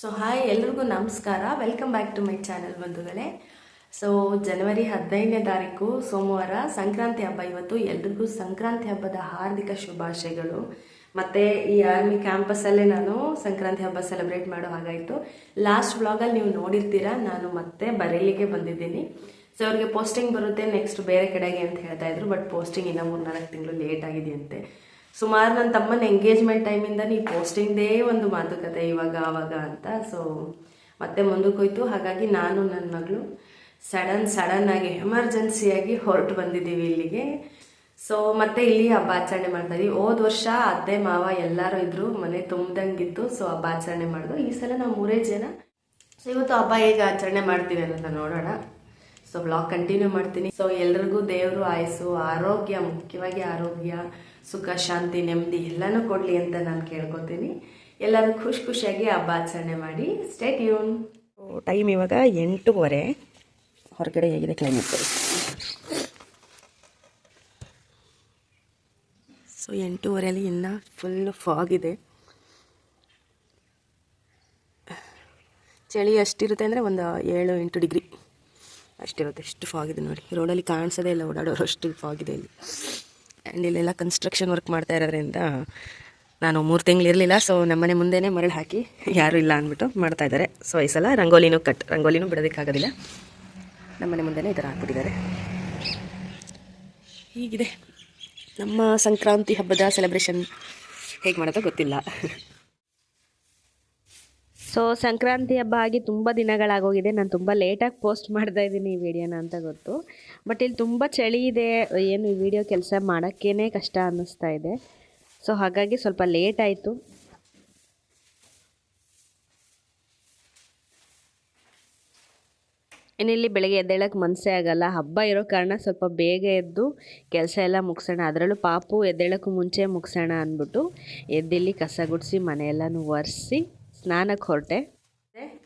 So hi ಎಲ್ರಿಗೂ ನಮಸ್ಕಾರ. Welcome back to my channel ಬಂಧುಗಳೇ. ಸೊ ಜನವರಿ ಹದಿನೈದನೇ ತಾರೀಕು ಸೋಮವಾರ ಸಂಕ್ರಾಂತಿ ಹಬ್ಬ. ಇವತ್ತು ಎಲ್ರಿಗೂ ಸಂಕ್ರಾಂತಿ ಹಬ್ಬದ ಹಾರ್ದಿಕ ಶುಭಾಶಯಗಳು. ಮತ್ತು ಈ ಆರ್ಮಿ ಕ್ಯಾಂಪಸ್ಸಲ್ಲೇ ನಾನು ಸಂಕ್ರಾಂತಿ ಹಬ್ಬ ಸೆಲೆಬ್ರೇಟ್ ಮಾಡೋ ಹಾಗಾಯಿತು. ಲಾಸ್ಟ್ ವ್ಲಾಗಲ್ಲಿ ನೀವು ನೋಡಿರ್ತೀರಾ, ನಾನು ಮತ್ತೆ ಬರೇಲಿಗೆ ಬಂದಿದ್ದೀನಿ. ಸೊ ಅವ್ರಿಗೆ ಪೋಸ್ಟಿಂಗ್ ಬರುತ್ತೆ ನೆಕ್ಸ್ಟ್ ಬೇರೆ ಕಡೆಗೆ ಅಂತ ಹೇಳ್ತಾ ಇದ್ರು ಬಟ್ ಪೋಸ್ಟಿಂಗ್ ಇನ್ನೂ ಮೂರು ನಾಲ್ಕು ತಿಂಗಳು ಲೇಟ್ ಆಗಿದೆಯಂತೆ ಸುಮಾರು ನನ್ನ ತಮ್ಮನ ಎಂಗೇಜ್ಮೆಂಟ್ ಟೈಮಿಂದ ನೀ ಪೋಸ್ಟಿಂಗ್ದೇ ಒಂದು ಮಾತುಕತೆ ಇವಾಗ, ಆವಾಗ ಅಂತ. ಸೊ ಮತ್ತೆ ಮುಂದಕ್ಕೆ ಹೋಯ್ತು ಹಾಗಾಗಿ ನಾನು ನನ್ನ ಮಗಳು ಸಡನ್ ಸಡನ್ ಆಗಿ ಎಮರ್ಜೆನ್ಸಿಯಾಗಿ ಹೊರಟು ಬಂದಿದ್ದೀವಿ ಇಲ್ಲಿಗೆ. ಸೊ ಮತ್ತೆ ಇಲ್ಲಿ ಹಬ್ಬ ಆಚರಣೆ ಮಾಡ್ತಾ ಇದೀವಿ. ಹೋದ ವರ್ಷ ಅತ್ತೆ, ಮಾವ ಎಲ್ಲರೂ ಇದ್ರು. ಮನೆ ತುಂಬ್ದಂಗಿತ್ತು. ಸೊ ಹಬ್ಬ ಆಚರಣೆ ಮಾಡಿದ್ರು ಈ ಸಲ ನಾವು ಮೂರೇ ಜನ. ಸೊ ಇವತ್ತು ಹಬ್ಬ ಹೇಗೆ ಆಚರಣೆ ಮಾಡ್ತೀವಿ ಅನ್ನೋದನ್ನ ನೋಡೋಣ. ಸೊ ಬ್ಲಾಗ್ ಕಂಟಿನ್ಯೂ ಮಾಡ್ತೀನಿ. ಸೊ ಎಲ್ರಿಗೂ ದೇವರು ಆಯಸ್ಸು, ಆರೋಗ್ಯ, ಮುಖ್ಯವಾಗಿ ಆರೋಗ್ಯ, ಸುಖ, ಶಾಂತಿ, ನೆಮ್ಮದಿ ಎಲ್ಲನೂ ಕೊಡಲಿ ಅಂತ ನಾನು ಕೇಳ್ಕೊತೀನಿ. ಎಲ್ಲರೂ ಖುಷಿ ಖುಷಿಯಾಗಿ ಹಬ್ಬ ಆಚರಣೆ ಮಾಡಿ. ಸ್ಟೇಟ್ ಯೂನ್ ಟೈಮ್ ಇವಾಗ ಎಂಟೂವರೆ. ಹೊರಗಡೆ ಹೇಗಿದೆ ಕ್ಲೈಮೇಟ್ ಸೊ ಎಂಟೂವರೆಯಲ್ಲಿ ಇನ್ನೂ ಫುಲ್ ಫಾಗ್ ಇದೆ. ಚಳಿ ಅಷ್ಟಿರುತ್ತೆ ಅಂದರೆ ಒಂದು ಏಳು ಎಂಟು ಡಿಗ್ರಿ. ಅಷ್ಟಿರುತ್ತೆ ಎಷ್ಟು ಫಾಗಿದೆ ನೋಡಿ. ರೋಡಲ್ಲಿ ಕಾಣಿಸೋದೇ ಇಲ್ಲ, ಓಡಾಡೋರು ಅಷ್ಟು ಫಾಗಿದೆ ಇಲ್ಲಿ. ಆ್ಯಂಡ್ ಇಲ್ಲೆಲ್ಲ ಕನ್ಸ್ಟ್ರಕ್ಷನ್ ವರ್ಕ್ ಮಾಡ್ತಾ ಇರೋದ್ರಿಂದ ನಾನು ಮೂರು ತಿಂಗಳು ಇರಲಿಲ್ಲ ಸೊ ನಮ್ಮನೆ ಮುಂದೆನೇ ಮರಳು ಹಾಕಿ ಯಾರೂ ಇಲ್ಲ ಅಂದ್ಬಿಟ್ಟು ಮಾಡ್ತಾ ಇದ್ದಾರೆ. ಸೊ ಈ ಸಲ ರಂಗೋಲಿನೂ ಕಟ್ ರಂಗೋಲಿನೂ ಬಿಡೋದಕ್ಕಾಗೋದಿಲ್ಲ. ನಮ್ಮನೆ ಮುಂದೆನೇ ಈ ಥರ ಹಾಕ್ಬಿಟ್ಟಿದ್ದಾರೆ. ಹೀಗಿದೆ. ನಮ್ಮ ಸಂಕ್ರಾಂತಿ ಹಬ್ಬದ ಸೆಲೆಬ್ರೇಷನ್ ಹೇಗೆ ಮಾಡೋದೋ ಗೊತ್ತಿಲ್ಲ. ಸೊ ಸಂಕ್ರಾಂತಿ ಹಬ್ಬ ಆಗಿ ತುಂಬ ದಿನಗಳಾಗೋಗಿದೆ. ನಾನು ತುಂಬ ಲೇಟಾಗಿ ಪೋಸ್ಟ್ ಮಾಡ್ತಾ ಇದ್ದೀನಿ ಈ ವಿಡಿಯೋನ ಅಂತ ಗೊತ್ತು. ಬಟ್ ಇಲ್ಲಿ ತುಂಬ ಚಳಿ ಇದೆ. ಏನು ಈ ವಿಡಿಯೋ ಕೆಲಸ ಮಾಡೋಕ್ಕೇ ಕಷ್ಟ ಅನ್ನಿಸ್ತಾ ಇದೆ. ಸೊ ಹಾಗಾಗಿ ಸ್ವಲ್ಪ ಲೇಟ್ ಆಯಿತು. ಇನ್ನಿಲ್ಲಿ ಬೆಳಗ್ಗೆ ಎದ್ದೇಳಕ್ಕೆ ಮನಸ್ಸೇ ಆಗಲ್ಲ. ಹಬ್ಬ ಇರೋ ಕಾರಣ ಸ್ವಲ್ಪ ಬೇಗ ಎದ್ದು ಕೆಲಸ ಎಲ್ಲ ಮುಗಿಸೋಣ. ಅದರಲ್ಲೂ ಪಾಪು ಎದ್ದೇಳಕ್ಕೂ ಮುಂಚೆ ಮುಗಿಸೋಣ ಅಂದ್ಬಿಟ್ಟು ಎದ್ದಿಲ್ಲಿ ಕಸ ಗುಡಿಸಿ ಮನೆಯೆಲ್ಲನೂ ಒರೆಸಿ ಸ್ನಾನಕ್ಕೆ ಹೊರಟೆ.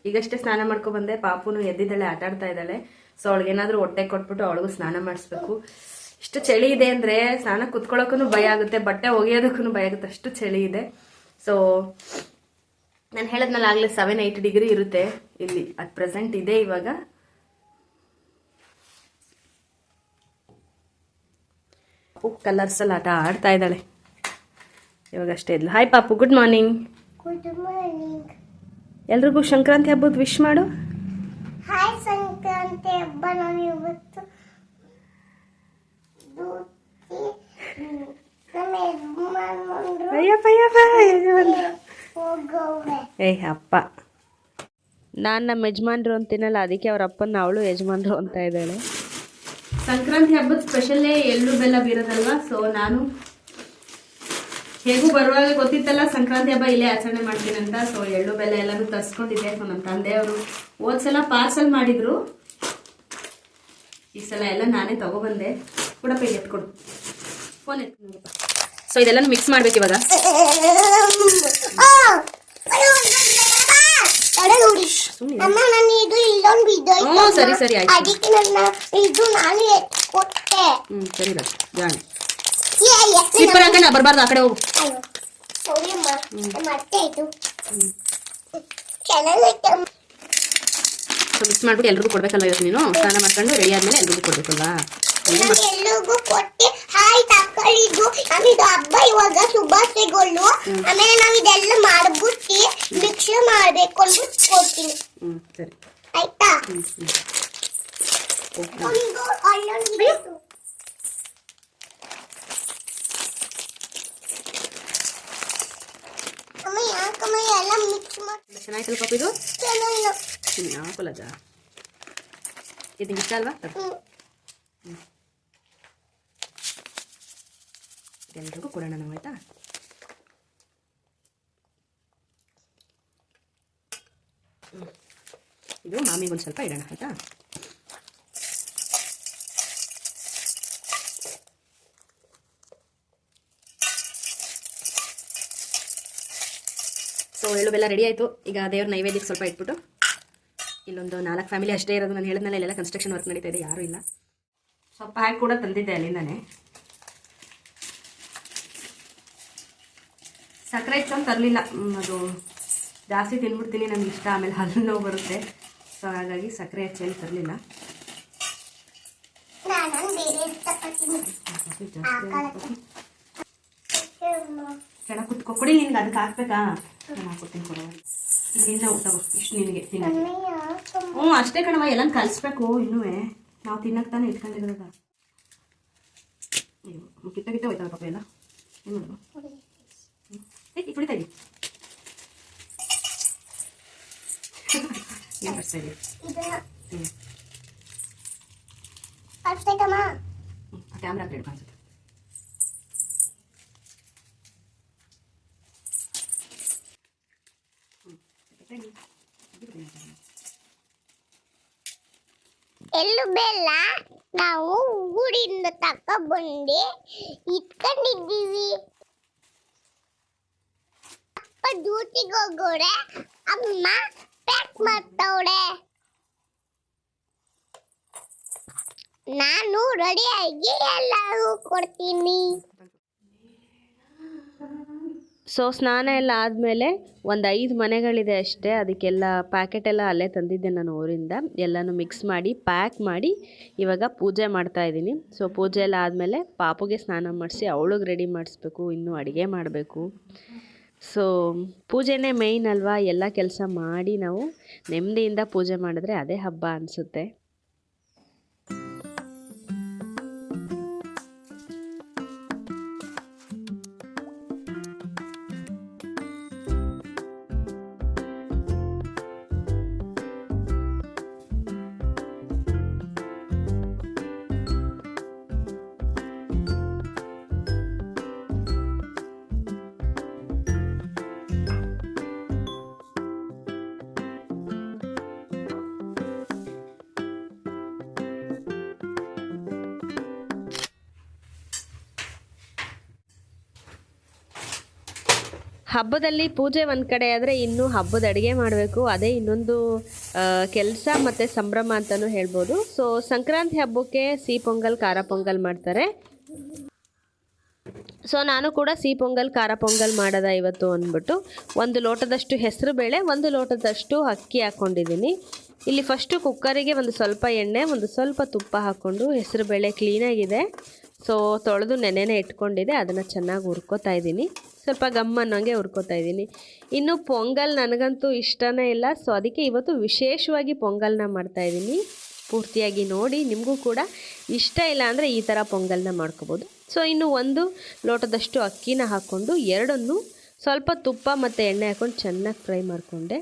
ಈಗಷ್ಟೇ ಸ್ನಾನ ಮಾಡ್ಕೊ ಬಂದೆ. ಪಾಪುನು ಎದ್ದಿದ್ದಾಳೆ, ಆಟ ಆಡ್ತಾ ಇದ್ದಾಳೆ. ಸೊ ಅವಳಿಗೇನಾದ್ರೂ ಹೊಟ್ಟೆ ಕೊಟ್ಬಿಟ್ಟು ಅವಳಿಗೂ ಸ್ನಾನ ಮಾಡಿಸ್ಬೇಕು. ಇಷ್ಟು ಚಳಿ ಇದೆ ಅಂದ್ರೆ ಸ್ನಾನ ಕುತ್ಕೊಳ್ಳೋಕ್ಕೂ ಭಯ ಆಗುತ್ತೆ, ಬಟ್ಟೆ ಒಗೆಯೋದಕ್ಕೂ ಭಯ ಆಗುತ್ತೆ. ಅಷ್ಟು ಚಳಿ ಇದೆ. ಸೊ ನಾನು ಹೇಳದ್ನಲ್ಲ, ಆಗಲೇ ಸೆವೆನ್ ಏಯ್ಟ್ ಡಿಗ್ರಿ ಇರುತ್ತೆ ಇಲ್ಲಿ. ಅಟ್ ಪ್ರೆಸೆಂಟ್ ಇದೆ ಇವಾಗ. ಪಾಪು ಕಲರ್ಸ್ ಅಲ್ಲಿ ಆಟ ಆಡ್ತಾ ಇದ್ದಾಳೆ. ಇವಾಗ ಅಷ್ಟೇ ಇದ್ಲು. ಹಾಯ್ ಪಾಪು. ಗುಡ್ ಮಾರ್ನಿಂಗ್ ಗುಡ್ ಮಾರ್ನಿಂಗ್ ಎಲ್ರಿಗೂ ಸಂಕ್ರಾಂತಿ ಹಬ್ಬದ ವಿಶ್ ಮಾಡು. ಹಾಯ್ ಸಂಕ್ರಾಂತಿ ಹಬ್ಬ ನಾನು ಇವತ್ತು ದೂತಿ ನಮ್ಮ ಯಜಮಾನ್ರು ಅಯ್ಯಪ್ಪ ಅಯ್ಯಪ್ಪ ಏಯ್ ಅಪ್ಪ. ನಾನು ನಮ್ಮ ಯಜಮಾನ್ರು ಅಂತೀನಲ್ಲ ಅದಕ್ಕೆ ಅವ್ರ ಅಪ್ಪನ ಅವಳು ಯಜಮಾನ್ರು ಅಂತ ಇದ್ದಾಳೆ. ಸಂಕ್ರಾಂತಿ ಹಬ್ಬದ ಸ್ಪೆಷಲ್ಲೇ ಎಳ್ಳು ಬೆಲ್ಲ ಬೀರೋದಲ್ವಾ? ಸೊ ನಾನು ಹೇಗೂ ಬರುವಾಗ ಗೊತ್ತಿತ್ತಲ್ಲ ಸಂಕ್ರಾಂತಿ ಹಬ್ಬ ಇಲ್ಲೇ ಆಚರಣೆ ಮಾಡ್ತೀನಿ ಅಂತ. ಸೊ ಎಳ್ಳು ಬೆಲ್ಲ ಎಲ್ಲಾನು ತರಿಸ್ಕೊಂಡಿದ್ದೆ. ಸೊ ನಮ್ಮ ತಂದೆಯವರು ಹೋದ್ಸಲ ಪಾರ್ಸಲ್ ಮಾಡಿದ್ರು. ಈ ಸಲ ಎಲ್ಲ ನಾನೇ ತಗೊಬಂದೆ. ಕೂಡ ಪೈ ಎತ್ಕೊಡು. ಫೋನ್ ಎತ್ಕೊಂಡು ಸೊ ಇದೆಲ್ಲ ಮಿಕ್ಸ್ ಮಾಡ್ಬೇಕು ಇವಾಗ. ಹ್ಞೂ ಸರಿ ಸರಿ ಆಯ್ತು. ಹ್ಮ್ ಸರಿ ರಾಜ್ ಜಾಣಿ. ಸ್ಲಿಪ್ಪರ್ ಹಾಕೊಂಡು ಬರಬಾರ್ದು ಆ ಕಡೆ ಹೋಗು. ಮಿಕ್ಸ್ ಮಾಡ್ಬಿಟ್ಟು ಎಲ್ರಿಗೂ ಕೊಡ್ಬೇಕಲ್ಲ ಇವತ್ತು ನೀನು? ಸ್ನಾನ ಮಾಡ್ಕೊಂಡು ರೆಡಿ ಆದ್ಮೇಲೆ ಎಲ್ರಿಗೂ ಕೊಡ್ಬೇಕಲ್ವಾ? ನಾನು ಎಲ್ರಿಗೂ ಕೊಟ್ಟೆ ಹಾಯ್ ತಕೊಳ್ಳಿದ್ದು ನಮಿದು ಹಬ್ಬ ಇವಾಗ ಶುಭಾಶಯಗಳು. ಆಮೇಲೆ ನಾವ್ ಇದೆಲ್ಲ ಮಾಡ್ಬಿಟ್ಟು ಮಾಡ್ಬೇಕು ಅಂದ್ಬಿಟ್ಟು ಕೊಡ್ತೀನಿ. ಹ್ಮ್ ಸರಿ. ಆಯ್ತಾ ಹ್ಮ್ ಹ್ಮ್ ಒಂದು ಅಲ್ಲೊಂದು ಬೇಕು. ಅಮ್ಮ ಯಾಕಮ್ಮ ಎಲ್ಲ ಮಿಕ್ಸ್ ಮಾಡಿ. ಚೆನ್ನಾಯ್ತಲ್ಲ ಪಾಪ ಇದು? ಚೆನ್ನಾಗಿಲ್ಲ ಹ್ಮ್ ಹಾಕಲ್ಲ ಜಾ ಇದು ಇಷ್ಟ ಅಲ್ವಾ? ತಗೋ. ಎಲ್ರಿಗೂ ಕೊಡೋಣ ನಾವು ಆಯ್ತಾ. ಇದು ಮಾಮಿಗೊಂದು ಸ್ವಲ್ಪ ಇಡೋಣ ಆಯ್ತಾ? ಎಳ್ಳು ಬೆಲ್ಲ ರೆಡಿ ಆಯಿತು. ಈಗ ದೇವ್ರ ನೈವೇದ್ಯಕ್ಕೆ ಸ್ವಲ್ಪ ಇಟ್ಬಿಟ್ಟು ಇಲ್ಲೊಂದು ನಾಲ್ಕು ಫ್ಯಾಮಿಲಿ ಅಷ್ಟೇ ಇರೋದು ನಾನು ಹೇಳಿದ್ಮೇಲೆ ಇಲ್ಲೆಲ್ಲ ಕನ್ಸ್ಟ್ರಕ್ಷನ್ ವರ್ಕ್ ನಡೀತಾ ಇದೆ ಯಾರೂ ಇಲ್ಲ. ಸ್ವಲ್ಪ ಹಾಕಿ ಕೂಡ ತಂದಿದ್ದೆ ಅಲ್ಲಿಂದಾನೆ. ಸಕ್ಕರೆ ಇಟ್ಕೊಂಡು ತರಲಿಲ್ಲ. ಅದು ಜಾಸ್ತಿ ತಿನ್ಬಿಡ್ತೀನಿ ನನಗೆ ಇಷ್ಟ. ಆಮೇಲೆ ಹಲ್ಲು ನೋವು ಬರುತ್ತೆ. ಸೊ ಹಾಗಾಗಿ ಸಕ್ಕರೆ ಹೆಚ್ಚೇನು ತರಲಿಲ್ಲ. ನಾನು ಬೇರೆ ಇಷ್ಟಪಡ್ತೀನಿ. ಜಾಸ್ತಿ. ಚೆನ್ನಾಗಿ ಕುತ್ಕೊ ಕೊಡಿ ನಿನ್ಗೆ ಅದಕ್ಕೆ ಹಾಕ್ಬೇಕಾ? ನಾನು ಹಾಕೊಡ್ತೀನಿ ಕೊಡುವ ನಿನ್ನ ಊಟ ಇಷ್ಟು ನಿನಗೆ ತಿನ್ನೋ. ಹ್ಞೂ ಅಷ್ಟೇ ಕಣವ ಎಲ್ಲ ಕಲಿಸ್ಬೇಕು ಇನ್ನೂ ನಾವು ತಿನ್ನಕ್ಕೆ ತಾನೇ ಇಟ್ಕೊಂಡಿರೋದ. ಅಯ್ಯೋ ಕಿತ್ತ ಕಿತ್ತ ಹೋಯ್ತಾವ ಪಾಪ ಎಲ್ಲ. ಏನು ಮಾಡೋದು? ಏ ಕುಡಿತಾ ಇದ್ದೀವಿ ಏನು ಬರ್ತಾ ಇದೀವಿ ಕ್ಯಾಮ್ರಾ ಕಡೆ ಕಾಣಿಸುತ್ತೆ. ಎಳ್ಳು ಬೆಲ್ಲ ನಾವು ಊರಿಂದ ತಕೊಂಡ್ಬಂದು ಇಟ್ಕೊಂಡಿದ್ದೀವಿ ಅಪ್ಪ ಡ್ಯೂಟಿಗೆ ಹೋಗೋರೆ ಅಮ್ಮ ಪ್ಯಾಕ್ ಮಾಡ್ತವ್ರೆ ನಾನು ರೆಡಿಯಾಗಿ ಎಲ್ಲರೂ ಕೊಡ್ತೀನಿ ಸೊ ಸ್ನಾನ ಎಲ್ಲ ಆದಮೇಲೆ ಒಂದು ಐದು ಮನೆಗಳಿದೆ ಅಷ್ಟೇ. ಅದಕ್ಕೆಲ್ಲ ಪ್ಯಾಕೆಟ್ ಎಲ್ಲ ಅಲ್ಲೇ ತಂದಿದ್ದೆ ನಾನು ಊರಿಂದ. ಎಲ್ಲನೂ ಮಿಕ್ಸ್ ಮಾಡಿ ಪ್ಯಾಕ್ ಮಾಡಿ ಇವಾಗ ಪೂಜೆ ಮಾಡ್ತಾ ಇದ್ದೀನಿ. ಸೊ ಪೂಜೆ ಎಲ್ಲ ಆದಮೇಲೆ ಪಾಪುಗೆ ಸ್ನಾನ ಮಾಡಿಸಿ ಅವಳಿಗೆ ರೆಡಿ ಮಾಡಿಸ್ಬೇಕು, ಇನ್ನೂ ಅಡುಗೆ ಮಾಡಬೇಕು. ಸೊ ಪೂಜೆನೇ ಮೇಯ್ನ್ ಅಲ್ವಾ? ಎಲ್ಲ ಕೆಲಸ ಮಾಡಿ ನಾವು ನೆಮ್ಮದಿಯಿಂದ ಪೂಜೆ ಮಾಡಿದ್ರೆ ಅದೇ ಹಬ್ಬ ಅನಿಸುತ್ತೆ. ಹಬ್ಬದಲ್ಲಿ ಪೂಜೆ ಒಂದು ಕಡೆ ಆದರೆ ಇನ್ನೂ ಹಬ್ಬದ ಅಡುಗೆ ಮಾಡಬೇಕು. ಅದೇ ಇನ್ನೊಂದು ಕೆಲಸ ಮತ್ತು ಸಂಭ್ರಮ ಅಂತಲೂ ಹೇಳ್ಬೋದು. ಸೊ ಸಂಕ್ರಾಂತಿ ಹಬ್ಬಕ್ಕೆ ಸಿಹಿ ಪೊಂಗಲ್, ಖಾರ ಪೊಂಗಲ್ ಮಾಡ್ತಾರೆ. ಸೊ ನಾನು ಕೂಡ ಸಿಹಿ ಪೊಂಗಲ್, ಖಾರ ಪೊಂಗಲ್ ಮಾಡೋದ ಇವತ್ತು ಅಂದ್ಬಿಟ್ಟು ಒಂದು ಲೋಟದಷ್ಟು ಹೆಸರು ಬೇಳೆ, ಒಂದು ಲೋಟದಷ್ಟು ಅಕ್ಕಿ ಹಾಕ್ಕೊಂಡಿದ್ದೀನಿ ಇಲ್ಲಿ ಫಸ್ಟು ಕುಕ್ಕರಿಗೆ ಒಂದು ಸ್ವಲ್ಪ ಎಣ್ಣೆ, ಒಂದು ಸ್ವಲ್ಪ ತುಪ್ಪ ಹಾಕ್ಕೊಂಡು ಹೆಸರು ಬೇಳೆ ಕ್ಲೀನಾಗಿದೆ ಸೊ ತೊಳೆದು ನೆನೆನೆ ಇಟ್ಕೊಂಡಿದೆ ಅದನ್ನು ಚೆನ್ನಾಗಿ ಹುರ್ಕೋತಾ ಇದ್ದೀನಿ. ಸ್ವಲ್ಪ ಗಮ್ಮ ಅನ್ನೋಂಗೆ ಹುರ್ಕೋತಾ ಇದ್ದೀನಿ. ಇನ್ನು ಪೊಂಗಲ್ ನನಗಂತೂ ಇಷ್ಟನೇ ಇಲ್ಲ. ಸೊ ಅದಕ್ಕೆ ಇವತ್ತು ವಿಶೇಷವಾಗಿ ಪೊಂಗಲ್ನ ಮಾಡ್ತಾಯಿದ್ದೀನಿ ಪೂರ್ತಿಯಾಗಿ ನೋಡಿ, ನಿಮಗೂ ಕೂಡ ಇಷ್ಟ ಇಲ್ಲ ಅಂದರೆ ಈ ಥರ ಪೊಂಗಲ್ನ ಮಾಡ್ಕೋಬೋದು. ಸೊ ಇನ್ನು ಒಂದು ಲೋಟದಷ್ಟು ಅಕ್ಕಿನ ಹಾಕ್ಕೊಂಡು ಎರಡನ್ನು ಸ್ವಲ್ಪ ತುಪ್ಪ ಮತ್ತು ಎಣ್ಣೆ ಹಾಕ್ಕೊಂಡು ಚೆನ್ನಾಗಿ ಫ್ರೈ ಮಾಡಿಕೊಂಡೆ.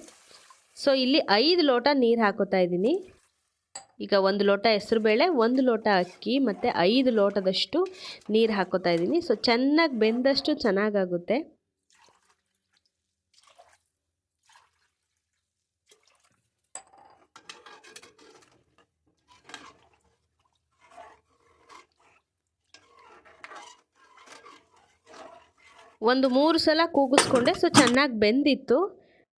ಸೊ ಇಲ್ಲಿ ಐದು ಲೋಟ ನೀರು ಹಾಕೋತಾ ಇದ್ದೀನಿ. ಈಗ ಒಂದು ಲೋಟ ಹೆಸರುಬೇಳೆ ಒಂದು ಲೋಟ ಅಕ್ಕಿ ಮತ್ತು ಐದು ಲೋಟದಷ್ಟು ನೀರು ಹಾಕೋತಾ ಇದ್ದೀನಿ. ಸೊ ಚೆನ್ನಾಗಿ ಬೆಂದಷ್ಟು ಚೆನ್ನಾಗಾಗುತ್ತೆ. ಒಂದು ಮೂರು ಸಲ ಕೂಗಿಸ್ಕೊಂಡೆ. ಸೊ ಚೆನ್ನಾಗಿ ಬೆಂದಿತ್ತು.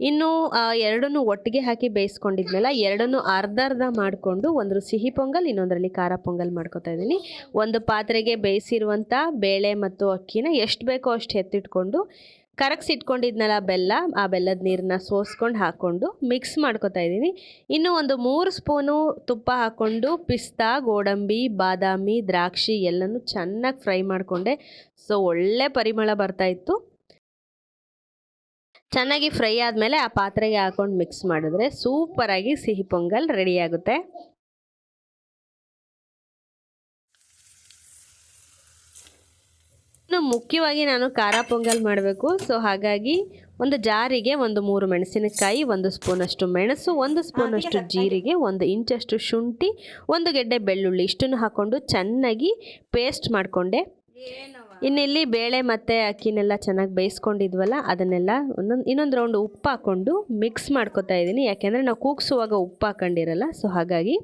ಇನ್ನು ಎರಡನ್ನು ಒಟ್ಟಿಗೆ ಹಾಕಿ ಬೇಯಿಸ್ಕೊಂಡಿದ್ಮೇಲೆ ಎರಡನ್ನು ಅರ್ಧ ಅರ್ಧ ಮಾಡಿಕೊಂಡು ಒಂದು ಸಿಹಿ ಪೊಂಗಲ್, ಇನ್ನೊಂದರಲ್ಲಿ ಖಾರ ಪೊಂಗಲ್ ಮಾಡ್ಕೊತಾ ಇದ್ದೀನಿ. ಒಂದು ಪಾತ್ರೆಗೆ ಬೇಯಿಸಿರುವಂಥ ಬೇಳೆ ಮತ್ತು ಅಕ್ಕಿನ ಎಷ್ಟು ಬೇಕೋ ಅಷ್ಟು ಎತ್ತಿಟ್ಕೊಂಡು ಕರಗಿಸಿಟ್ಕೊಂಡಿದ್ನಲ್ಲ ಬೆಲ್ಲ, ಆ ಬೆಲ್ಲದ ನೀರನ್ನ ಸೋಸ್ಕೊಂಡು ಹಾಕ್ಕೊಂಡು ಮಿಕ್ಸ್ ಮಾಡ್ಕೊತಾ ಇದ್ದೀನಿ. ಇನ್ನು ಒಂದು ಮೂರು ಸ್ಪೂನು ತುಪ್ಪ ಹಾಕ್ಕೊಂಡು ಪಿಸ್ತಾ, ಗೋಡಂಬಿ, ಬಾದಾಮಿ, ದ್ರಾಕ್ಷಿ ಎಲ್ಲನೂ ಚೆನ್ನಾಗಿ ಫ್ರೈ ಮಾಡಿಕೊಂಡೆ. ಸೊ, ಒಳ್ಳೆ ಪರಿಮಳ ಬರ್ತಾ ಇತ್ತು. ಚೆನ್ನಾಗಿ ಫ್ರೈ ಆದಮೇಲೆ ಆ ಪಾತ್ರೆಗೆ ಹಾಕೊಂಡು ಮಿಕ್ಸ್ ಮಾಡಿದ್ರೆ ಸೂಪರಾಗಿ ಸಿಹಿ ಪೊಂಗಲ್ ರೆಡಿಯಾಗುತ್ತೆ ಇನ್ನು ಮುಖ್ಯವಾಗಿ ನಾನು ಖಾರ ಪೊಂಗಲ್ ಮಾಡಬೇಕು. ಸೊ ಹಾಗಾಗಿ ಒಂದು ಜಾರಿಗೆ ಒಂದು ಮೂರು ಮೆಣಸಿನಕಾಯಿ ಒಂದು ಸ್ಪೂನಷ್ಟು ಮೆಣಸು ಒಂದು ಸ್ಪೂನಷ್ಟು ಜೀರಿಗೆ ಒಂದು ಇಂಚಷ್ಟು ಶುಂಠಿ ಒಂದು ಗೆಡ್ಡೆ ಬೆಳ್ಳುಳ್ಳಿ ಇಷ್ಟನ್ನು ಹಾಕ್ಕೊಂಡು ಚೆನ್ನಾಗಿ ಪೇಸ್ಟ್ ಮಾಡಿಕೊಂಡೆ. ಇನ್ನಿಲ್ಲಿ ಬೇಳೆ ಮತ್ತು ಅಕ್ಕಿನೆಲ್ಲ ಚೆನ್ನಾಗಿ ಬೇಯಿಸ್ಕೊಂಡಿದ್ವಲ್ಲ, ಅದನ್ನೆಲ್ಲ ಒಂದೊಂದು, ಇನ್ನೊಂದು ರೌಂಡ್ ಉಪ್ಪು ಹಾಕ್ಕೊಂಡು ಮಿಕ್ಸ್ ಮಾಡ್ಕೊತಾ ಇದ್ದೀನಿ. ಯಾಕೆಂದರೆ ನಾವು ಕೂಗ್ಸುವಾಗ ಉಪ್ಪು ಹಾಕೊಂಡಿರಲ್ಲ ಸೊ ಹಾಗಾಗಿ.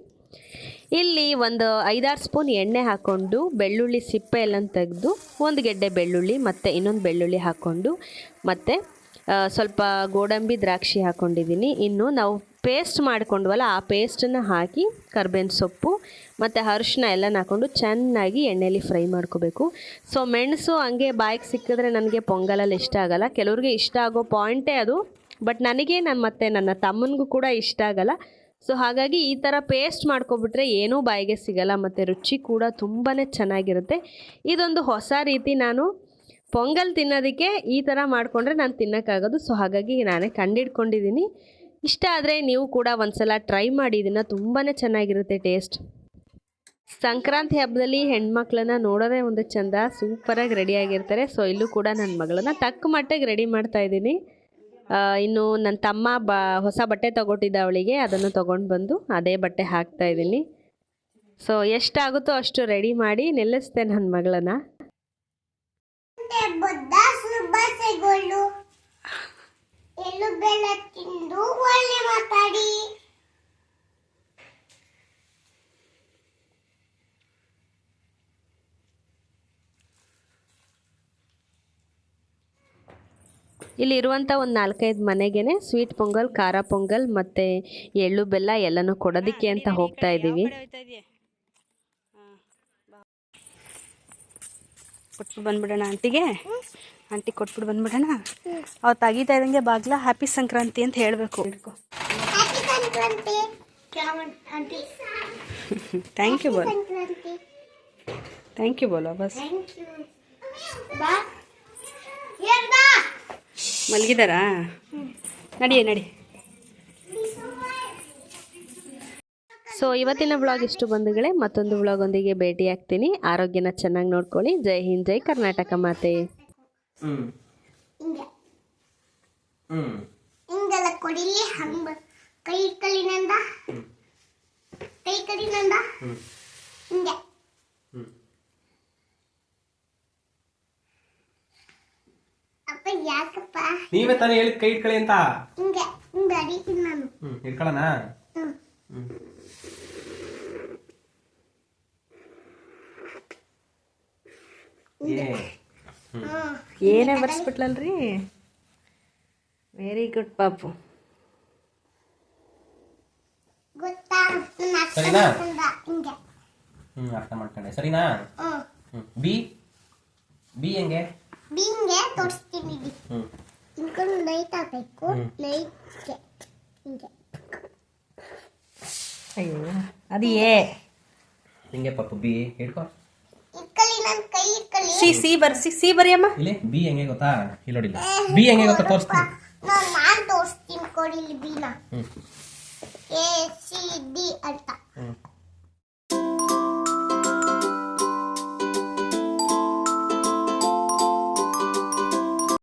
ಇಲ್ಲಿ ಒಂದು ಐದಾರು ಸ್ಪೂನ್ ಎಣ್ಣೆ ಹಾಕ್ಕೊಂಡು ಬೆಳ್ಳುಳ್ಳಿ ಸಿಪ್ಪೆ ಎಲ್ಲ ತೆಗೆದು, ಒಂದು ಗೆಡ್ಡೆ ಬೆಳ್ಳುಳ್ಳಿ ಮತ್ತು ಇನ್ನೊಂದು ಬೆಳ್ಳುಳ್ಳಿ ಹಾಕ್ಕೊಂಡು ಮತ್ತು ಸ್ವಲ್ಪ ಗೋಡಂಬಿ ದ್ರಾಕ್ಷಿ ಹಾಕ್ಕೊಂಡಿದ್ದೀನಿ ಇನ್ನು ನಾವು ಪೇಸ್ಟ್ ಮಾಡಿಕೊಂಡ್ವಲ್ಲ, ಆ ಪೇಸ್ಟನ್ನು ಹಾಕಿ ಕರ್ಬೇವಿನ ಸೊಪ್ಪು ಮತ್ತು ಅರಿಶಿನ ಎಲ್ಲನ ಹಾಕ್ಕೊಂಡು ಚೆನ್ನಾಗಿ ಎಣ್ಣೆಯಲ್ಲಿ ಫ್ರೈ ಮಾಡ್ಕೋಬೇಕು. ಸೊ ಮೆಣಸು ಹಂಗೆ ಬಾಯಿಗೆ ಸಿಕ್ಕಿದ್ರೆ ನನಗೆ ಪೊಂಗಲಲ್ಲಿ ಇಷ್ಟ ಆಗಲ್ಲ. ಕೆಲವ್ರಿಗೆ ಇಷ್ಟ ಆಗೋ ಪಾಯಿಂಟೇ ಅದು. ಬಟ್ ನನಗೆ ನನ್ನ ಮತ್ತೆ ನನ್ನ ತಮ್ಮನಿಗೂ ಕೂಡ ಇಷ್ಟ ಆಗಲ್ಲ. ಸೊ ಹಾಗಾಗಿ ಈ ಥರ ಪೇಸ್ಟ್ ಮಾಡ್ಕೊಬಿಟ್ರೆ ಏನೂ ಬಾಯಿಗೆ ಸಿಗಲ್ಲ, ಮತ್ತು ರುಚಿ ಕೂಡ ತುಂಬಾ ಚೆನ್ನಾಗಿರುತ್ತೆ. ಇದೊಂದು ಹೊಸ ರೀತಿ ನಾನು ಪೊಂಗಲ್ ತಿನ್ನೋದಕ್ಕೆ ಈ ಥರ ಮಾಡಿಕೊಂಡ್ರೆ ನಾನು ತಿನ್ನೋಕ್ಕಾಗೋದು. ಸೊ ಹಾಗಾಗಿ ನಾನೇ ಕಂಡಿಡ್ಕೊಂಡಿದ್ದೀನಿ. ಇಷ್ಟ ಆದರೆ ನೀವು ಕೂಡ ಒಂದ್ಸಲ ಟ್ರೈ ಮಾಡಿ, ಇದನ್ನು ತುಂಬಾ ಚೆನ್ನಾಗಿರುತ್ತೆ ಟೇಸ್ಟ್. ಸಂಕ್ರಾಂತಿ ಹಬ್ಬದಲ್ಲಿ ಹೆಣ್ಮಕ್ಳನ್ನ ನೋಡೋದೇ ಒಂದು ಚಂದ, ಸೂಪರಾಗಿ ರೆಡಿಯಾಗಿರ್ತಾರೆ ಸೊ ಇಲ್ಲೂ ಕೂಡ ನನ್ನ ಮಗಳನ್ನ ತಕ್ಕ ಮಟ್ಟಿಗೆ ರೆಡಿ ಮಾಡ್ತಾ ಇದ್ದೀನಿ. ಇನ್ನು ನನ್ನ ತಮ್ಮ ಬ, ಹೊಸ ಬಟ್ಟೆ ತೊಗೊಟ್ಟಿದ್ದ ಅವಳಿಗೆ, ಅದನ್ನು ತೊಗೊಂಡು ಬಂದು ಅದೇ ಬಟ್ಟೆ ಹಾಕ್ತಾ ಇದ್ದೀನಿ. ಸೊ ಎಷ್ಟಾಗುತ್ತೋ ಅಷ್ಟು ರೆಡಿ ಮಾಡಿ ನಿಲ್ಲಿಸ್ತೆ ನನ್ನ ಮಗಳನ್ನ. ಬುದ್ಧ ಸುಬ್ಬಸೆಗೊಳ್ಳು ಎಳ್ಳು ಬೆಲ್ಲ ತಿಂದು ಒಳ್ಳೆ ಮಾತಾಡಿ. ಇಲ್ಲಿ ಇರುವಂಥ ಒಂದು ನಾಲ್ಕೈದು ಮನೆಗೇನೆ ಸ್ವೀಟ್ ಪೊಂಗಲ್ ಖಾರ ಪೊಂಗಲ್ ಮತ್ತು ಎಳ್ಳು ಬೆಲ್ಲ ಎಲ್ಲನೂ ಕೊಡೋದಕ್ಕೆ ಅಂತ ಹೋಗ್ತಾ ಇದ್ದೀವಿ ಕೊಟ್ಬಿಟ್ಟು ಬಂದ್ಬಿಡೋಣ ಆಂಟಿಗೆ. ಆಂಟಿ ಕೊಟ್ಬಿಟ್ಟು ಬಂದ್ಬಿಡೋಣ. ಅವ್ರು ತೆಗಿತಾ ಇದ್ದಂಗೆ ಬಾಗ್ಲ ಹ್ಯಾಪಿ ಸಂಕ್ರಾಂತಿ ಅಂತ ಹೇಳಬೇಕು. ಥ್ಯಾಂಕ್ ಯು ಬೋಲ್ ಥ್ಯಾಂಕ್ ಯು ಬೋಲೋ ಬಸ್ ಮಲಗಿದಾರಾ? ನಡಿಯೇ ನಡಿ. ಸೊ ಇವತ್ತಿನ ವ್ಲಾಗ್ ಇಷ್ಟು ಬಂಧುಗಳೇ ಮತ್ತೊಂದು ವ್ಲಾಗೊಂದಿಗೆ ಭೇಟಿ ಆಗ್ತೀನಿ ಆರೋಗ್ಯನ ಚೆನ್ನಾಗಿ ನೋಡ್ಕೊಳ್ಳಿ. ಜೈ ಹಿಂದ್ ಜೈ ಕರ್ನಾಟಕ ಮಾತೆ. ಹ್ಮ್. ಹಿಂಗೆ. ಹ್ಮ್. ಹಿಂಗೆಲ್ಲ ಕೊಡಿಲಿ ಹಂಗ ಕೈ ಕಲಿನಂದ. ಕೈ ಕಲಿನಂದ. ಹಿಂಗೆ. ಅಪ್ಪ ಯಾಕಪ್ಪ? ನೀವೇ ತಾನೇ ಹೇಳಿ ಕೈ ಇಟ್ಕೊಳ್ಳಿ ಅಂತ? ಹಿಂಗೆ ಹಿಂಗೆ ಅಡಿತೀನಿ ನಾನು. ಹ್ಮ್ ಇಟ್ಕೊಳ್ಳೋಣ ಹ್ಮ್. ಏ. ಏನೇ ಬರ್ಸ್ಬಿಟ್ಲಲ್ರಿ? ವೆರಿ ಗುಡ್ ಪಾಪು. ಸರಿನಾ? ಮಾಡ್ಕೊಂಡ ಹಿಂಗೆ. ಹ್ಮ್ ಅರ್ಥ ಮಾಡ್ಕೊಂಡೆ. ಸರಿನಾ? ಬಿ? ಬಿ ಹೆಂಗೆ? ಹಿಂಗೆ ತೋರಿಸ್ತೀನಿ ಬಿ. ಹ್ಮ್. ಹಿಂಕೊಂಡು ಲೈಟ್ ಹಾಕಬೇಕು. ಲೈಟ್ಗೆ. ಹಿಂಗೆ. ಅಯ್ಯೋ ಅದು ಏ ಹಿಂಗೆ ಪಾಪು ಬಿ ಹಿಡ್ಕೊ ಇಕ್ಕಲಿ ನನ್ನ ಕೈ ಇಕ್ಕಲಿ ಸಿ ಸಿ ಬರ್ಸಿ ಸಿ ಬರಿಯಮ್ಮ? ಇಲ್ಲಿ ಬಿ ಹೆಂಗೆ ಗೊತ್ತಾ? ಇಲ್ಲಿ ನೋಡಿಲ್ಲ. ಬಿ ಹೆಂಗೆ ಗೊತ್ತಾ? ತೋರಿಸ್ತೀನಿ. ನಾನು ನಾನು ತೋರಿಸ್ತೀನಿ ಕೊಡಿ ಇಲ್ಲಿ ಬಿನ ಹ್ಮ್. ಎ ಸಿ ಡಿ ಅಂತ ಹ್ಮ್.